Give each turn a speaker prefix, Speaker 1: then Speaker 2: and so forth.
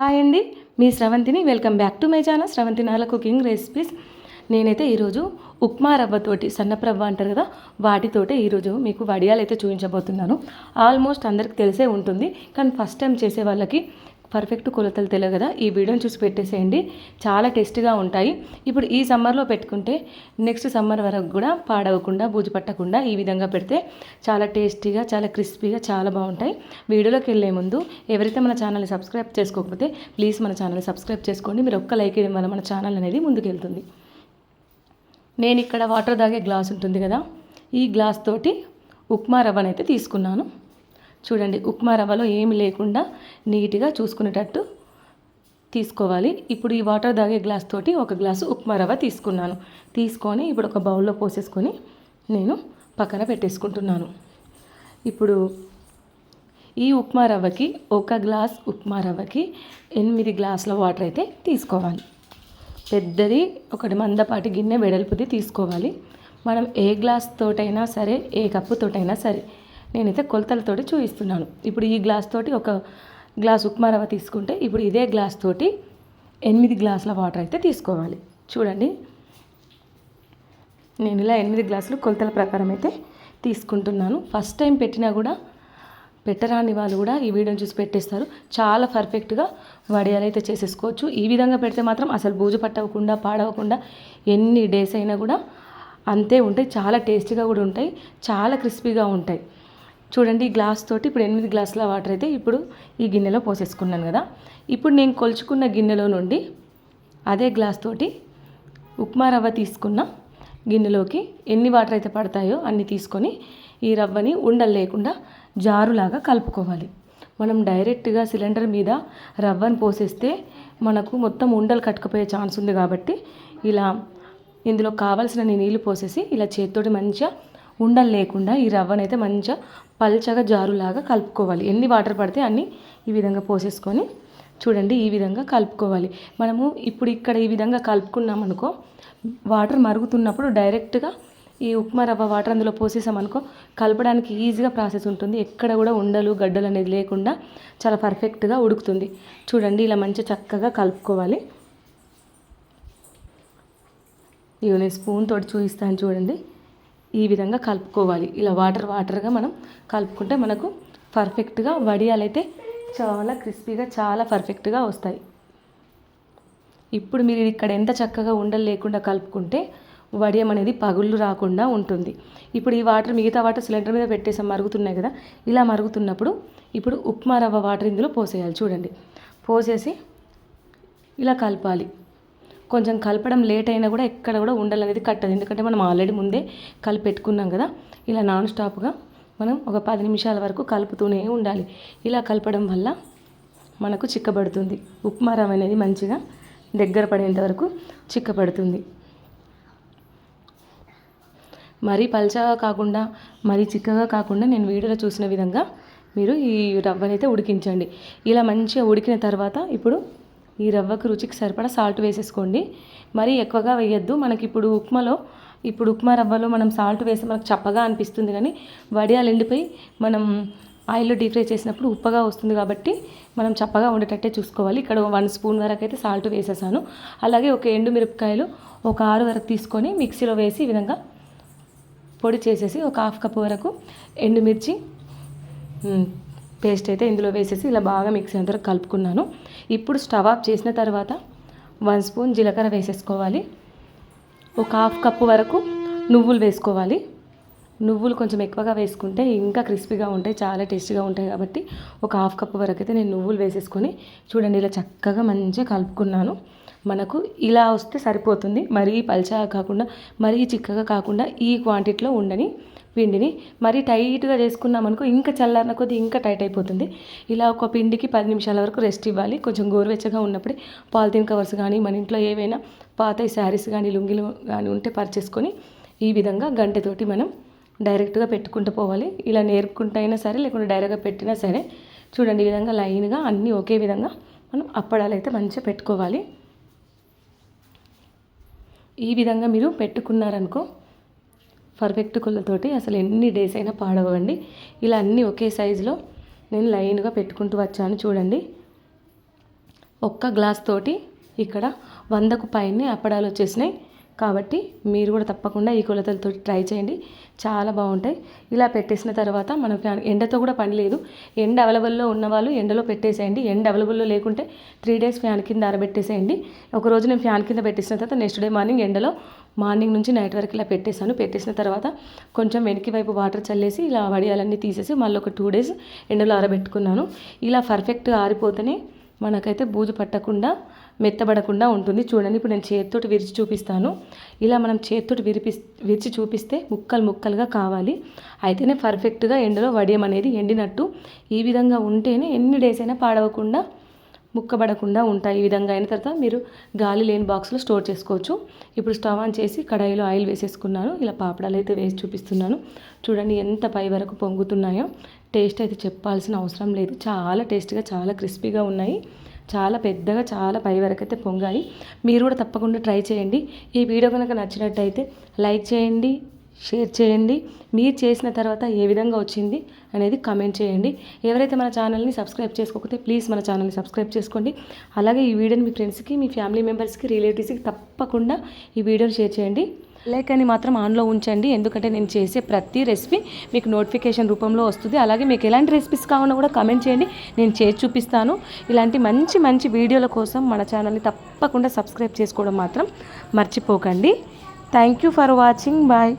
Speaker 1: Hi అండి. మీ స్రవంతిని welcome back to my channel Sravanthi Nala cooking recipes. నేనైతే ఈరోజు ఉప్మా రవ్వతోటి సన్నప్రవ్వ అంటారు కదా వాటితోటే ఈరోజు మీకు వడియాలు అయితే చూపించబోతున్నాను. ఆల్మోస్ట్ అందరికి తెలిసే ఉంటుంది కానీ ఫస్ట్ టైం చేసే వాళ్ళకి పర్ఫెక్ట్ కొలతలు తెలియదు కదా. ఈ వీడియోని చూసి పెట్టేసేయండి. చాలా టేస్టీగా ఉంటాయి. ఇప్పుడు ఈ సమ్మర్లో పెట్టుకుంటే నెక్స్ట్ సమ్మర్ వరకు కూడా పాడవకుండా బూజు పట్టకుండా ఈ విధంగా పెడితే చాలా టేస్టీగా చాలా క్రిస్పీగా చాలా బాగుంటాయి. వీడియోలోకి వెళ్ళే ముందు ఎవరైతే మన ఛానల్ని సబ్స్క్రైబ్ చేసుకోకపోతే ప్లీజ్ మన ఛానల్ని సబ్స్క్రైబ్ చేసుకోండి. మీరు ఒక్క లైక్ వేయడం వల్ల మన ఛానల్ అనేది ముందుకెళ్తుంది. నేను ఇక్కడ వాటర్ తాగే గ్లాస్ ఉంటుంది కదా. ఈ గ్లాస్ తోటి ఉప్మా రవ్వనైతే తీసుకున్నాను. చూడండి ఉప్మా రవ్వలో ఏమి లేకుండా నీట్గా చూసుకునేటట్టు తీసుకోవాలి. ఇప్పుడు ఈ వాటర్ తాగే గ్లాస్ తోటి ఒక గ్లాసు ఉప్మా రవ్వ తీసుకున్నాను. తీసుకొని ఇప్పుడు ఒక బౌల్లో పోసేసుకొని నేను పక్కన పెట్టేసుకుంటున్నాను. ఇప్పుడు ఈ ఉప్మా రవ్వకి ఒక గ్లాస్ ఉప్మా రవ్వకి ఎనిమిది గ్లాసుల వాటర్ అయితే తీసుకోవాలి. పెద్దది ఒకటి మందపాటి గిన్నె వెడల్పుది తీసుకోవాలి. మనం ఏ గ్లాస్ తోటైనా సరే ఏ కప్పు తోటైనా సరే నేనైతే కొలతలతోటి చూపిస్తున్నాను ఇప్పుడు ఈ గ్లాస్ తోటి ఒక గ్లాస్ ఉప్మా రవ్వ తీసుకుంటే ఇప్పుడు ఇదే గ్లాస్ తోటి ఎనిమిది గ్లాసుల వాటర్ అయితే తీసుకోవాలి. చూడండి. నేను ఇలా ఎనిమిది గ్లాసులు కొలతల ప్రకారం అయితే తీసుకుంటున్నాను. ఫస్ట్ టైం పెట్టినా కూడా పెట్టరాని వాళ్ళు కూడా ఈ వీడియోని చూసి పెట్టేస్తారు. చాలా పర్ఫెక్ట్గా వడియాలు అయితే చేసేసుకోవచ్చు. ఈ విధంగా పెడితే మాత్రం అసలు బూజు పట్టవకుండా పాడవకుండా ఎన్ని డేస్ అయినా కూడా అంతే ఉంటాయి. చాలా టేస్టీగా కూడా ఉంటాయి. చాలా క్రిస్పీగా ఉంటాయి. చూడండి ఈ గ్లాస్ తోటి ఇప్పుడు ఎనిమిది గ్లాసుల వాటర్ అయితే ఇప్పుడు ఈ గిన్నెలో పోసేసుకున్నాను కదా. ఇప్పుడు నేను కొలుచుకున్న గిన్నెలో నుండి అదే గ్లాస్ తోటి ఉప్మా రవ్వ తీసుకున్న గిన్నెలోకి ఎన్ని వాటర్ అయితే పడతాయో అన్ని తీసుకొని ఈ రవ్వని ఉండలు లేకుండా జారులాగా కలుపుకోవాలి. మనం డైరెక్ట్గా సిలిండర్ మీద రవ్వను పోసేస్తే మనకు మొత్తం ఉండలు కట్టుకుపోయే ఛాన్స్ ఉంది కాబట్టి ఇలా ఇందులో కావాల్సిన నీళ్ళు పోసేసి ఇలా చేతితోటి మంచిగా ఉండలు లేకుండా ఈ రవ్వనైతే మంచిగా పల్చగా జారులాగా కలుపుకోవాలి. ఎన్ని వాటర్ పడితే అన్ని ఈ విధంగా పోసేసుకొని చూడండి ఈ విధంగా కలుపుకోవాలి. మనము ఇప్పుడు ఇక్కడ ఈ విధంగా కలుపుకున్నామనుకో వాటర్ మరుగుతున్నప్పుడు డైరెక్ట్గా ఈ ఉప్మా రవ్వ వాటర్ అందులో పోసేసామనుకో కలపడానికి ఈజీగా ప్రాసెస్ ఉంటుంది. ఎక్కడ కూడా ఉండలు గడ్డలు అనేది లేకుండా చాలా పర్ఫెక్ట్గా ఉడుకుతుంది. చూడండి ఇలా మంచిగా చక్కగా కలుపుకోవాలి. ఇవి నేను స్పూన్ తోటి చూపిస్తాను చూడండి. ఈ విధంగా కలుపుకోవాలి. ఇలా వాటర్ వాటర్గా మనం కలుపుకుంటే మనకు పర్ఫెక్ట్గా వడియాలైతే చాలా క్రిస్పీగా చాలా పర్ఫెక్ట్గా వస్తాయి. ఇప్పుడు మీరు ఇక్కడ ఎంత చక్కగా ఉండలు లేకుండా కలుపుకుంటే వడియం అనేది పగుళ్ళు రాకుండా ఉంటుంది. ఇప్పుడు ఈ వాటర్ మిగతా వాటర్ సిలిండర్ మీద పెట్టేసాం మరుగుతున్నాయి కదా ఇలా మరుగుతున్నప్పుడు ఇప్పుడు ఉప్మా రవ్వ వాటర్ ఇందులో పోసేయాలి. చూడండి. పోసేసి ఇలా కలపాలి. కొంచెం కలపడం లేట్ అయినా కూడా ఎక్కడ కూడా ఉండలు అనేది కట్టదు. ఎందుకంటే మనం ఆల్రెడీ ముందే కలిపి పెట్టుకున్నాం కదా. ఇలా నాన్ స్టాప్గా మనం ఒక పది నిమిషాల వరకు కలుపుతూనే ఉండాలి. ఇలా కలపడం వల్ల మనకు చిక్కబడుతుంది. ఉప్మా రవ్వ అనేది మంచిగా దగ్గర పడేంత వరకు చిక్కబడుతుంది. మరీ పల్చగా కాకుండా మరీ చిక్కగా కాకుండా నేను వీడియోలో చూసిన విధంగా మీరు ఈ రవ్వనైతే ఉడికించండి. ఇలా మంచిగా ఉడికిన తర్వాత ఇప్పుడు ఈ రవ్వకు రుచికి సరిపడా సాల్ట్ వేసేసుకోండి. మరీ ఎక్కువగా వేయద్దు. మనకి ఇప్పుడు ఉప్మాలో ఇప్పుడు ఉప్మా రవ్వలో మనం సాల్ట్ వేస్తే మనకు చప్పగా అనిపిస్తుంది కానీ వడియాలు ఎండిపోయి మనం ఆయిల్లో డీప్ ఫ్రై చేసినప్పుడు ఉప్పగా వస్తుంది కాబట్టి మనం చప్పగా ఉండేటట్టే చూసుకోవాలి. ఇక్కడ వన్ స్పూన్ వరకు అయితే సాల్ట్ వేసేసాను. అలాగే ఒక ఎండు మిరపకాయలు ఒక ఆరు వరకు తీసుకొని మిక్సీలో వేసి ఈ విధంగా పొడి చేసేసి ఒక హాఫ్ కప్ వరకు ఎండుమిర్చి పేస్ట్ అయితే ఇందులో వేసేసి ఇలా బాగా మిక్సీ అంతా కలుపుకున్నాను. ఇప్పుడు స్టవ్ ఆఫ్ చేసిన తర్వాత వన్ స్పూన్ జీలకర్ర వేసేసుకోవాలి. ఒక హాఫ్ కప్పు వరకు నువ్వులు వేసుకోవాలి. నువ్వులు కొంచెం ఎక్కువగా వేసుకుంటే ఇంకా క్రిస్పీగా ఉంటాయి చాలా టేస్టీగా ఉంటాయి కాబట్టి ఒక హాఫ్ కప్ వరకు అయితే నేను నువ్వులు వేసేసుకొని చూడండి ఇలా చక్కగా మంచిగా కలుపుకున్నాను. మనకు ఇలా వస్తే సరిపోతుంది. మరీ పల్చగా కాకుండా మరీ చిక్కగా కాకుండా ఈ క్వాంటిటీలో ఉండని పిండిని మరీ టైట్గా చేసుకున్నామనుకో ఇంకా చల్లారిన కొద్దీ ఇంకా టైట్ అయిపోతుంది. ఇలా ఒక పిండికి పది నిమిషాల వరకు రెస్ట్ ఇవ్వాలి. కొంచెం గోరువెచ్చగా ఉన్నప్పుడే పాలిథిన్ కవర్స్ కానీ మన ఇంట్లో ఏవైనా పాత శారీస్ కానీ లుంగిలు కానీ ఉంటే పర్చేసుకొని ఈ విధంగా గంటతోటి మనం డైరెక్ట్గా పెట్టుకుంటూ పోవాలి. ఇలా నేర్పుకుంటూ అయినా సరే లేకుంటే డైరెక్ట్గా పెట్టినా సరే చూడండి ఈ విధంగా లైన్గా అన్నీ ఒకే విధంగా మనం అప్పడాలు అయితే మంచిగా పెట్టుకోవాలి. ఈ విధంగా మీరు పెట్టుకున్నారనుకో పర్ఫెక్ట్ కుళ్ళతోటి అసలు ఎన్ని డేస్ అయినా పాడవండి ఇలా అన్నీ ఒకే సైజులో నేను లైన్గా పెట్టుకుంటూ వచ్చాను చూడండి. ఒక్క గ్లాస్ తోటి ఇక్కడ వందకు పైనే అప్పడాలు వచ్చేసినాయి. కాబట్టి మీరు కూడా తప్పకుండా ఈ కొలతలతో ట్రై చేయండి. చాలా బాగుంటాయి. ఇలా పెట్టేసిన తర్వాత మనం ఫ్యాన్ ఎండతో కూడా పని లేదు. ఎండ అవైలబుల్లో ఉన్న వాళ్ళు ఎండలో పెట్టేసేయండి. ఎండ అవైలబుల్లో లేకుంటే త్రీ డేస్ ఫ్యాన్ కింద ఆరబెట్టేసేయండి. ఒక రోజు నేను ఫ్యాన్ కింద పెట్టేసిన తర్వాత నెక్స్ట్ డే మార్నింగ్ ఎండలో మార్నింగ్ నుంచి నైట్ వరకు ఇలా పెట్టేశాను. పెట్టేసిన తర్వాత కొంచెం వెనక్కి వైపు వాటర్ చల్లేసి ఇలా వడియాలన్నీ తీసేసి మళ్ళీ ఒక టూ డేస్ ఎండలో ఆరబెట్టుకున్నాను. ఇలా పర్ఫెక్ట్గా ఆరిపోతేనే మనకైతే బూజు పట్టకుండా మెత్తబడకుండా ఉంటుంది. చూడండి ఇప్పుడు నేను చేతితోటి విరిచి చూపిస్తాను. ఇలా మనం చేతితోటి విరిపి విరిచి చూపిస్తే ముక్కలు ముక్కలుగా కావాలి. అయితేనే పర్ఫెక్ట్గా ఎండలో వడియం అనేది ఎండినట్టు. ఈ విధంగా ఉంటేనే ఎన్ని డేస్ అయినా పాడవకుండా ముక్కబడకుండా ఉంటాయి. ఈ విధంగా అయిన తర్వాత మీరు గాలి లేని బాక్స్లో స్టోర్ చేసుకోవచ్చు. ఇప్పుడు స్టవ్ ఆన్ చేసి కడాయిలో ఆయిల్ వేసేసుకున్నాను. ఇలా పాపడాలు అయితే వేసి చూపిస్తున్నాను. చూడండి ఎంత పై వరకు పొంగుతున్నాయో. టేస్ట్ అయితే చెప్పాల్సిన అవసరం లేదు. చాలా టేస్ట్గా చాలా క్రిస్పీగా ఉన్నాయి. చాలా పెద్దగా చాలా పై వరకు అయితే పొంగాయి. మీరు కూడా తప్పకుండా ట్రై చేయండి. ఈ వీడియో కనుక నచ్చినట్టయితే లైక్ చేయండి షేర్ చేయండి. మీరు చేసిన తర్వాత ఏ విధంగా వచ్చింది అనేది కమెంట్ చేయండి. ఎవరైతే మన ఛానల్ని సబ్స్క్రైబ్ చేసుకోకపోతే ప్లీజ్ మన ఛానల్ని సబ్స్క్రైబ్ చేసుకోండి. అలాగే ఈ వీడియోని మీ ఫ్రెండ్స్కి మీ ఫ్యామిలీ మెంబర్స్కి రిలేటివ్స్కి తప్పకుండా ఈ వీడియోని షేర్ చేయండి. లైక్ అని మాత్రం ఆన్లో ఉంచండి. ఎందుకంటే నేను చేసే ప్రతి రెసిపీ మీకు నోటిఫికేషన్ రూపంలో వస్తుంది. అలాగే మీకు ఎలాంటి రెసిపీస్ కావాలో కూడా కమెంట్ చేయండి. నేను చేసి చూపిస్తాను. ఇలాంటి మంచి మంచి వీడియోల కోసం మన ఛానల్ని తప్పకుండా సబ్స్క్రైబ్ చేసుకోవడం మాత్రం మర్చిపోకండి. Thank you for watching bye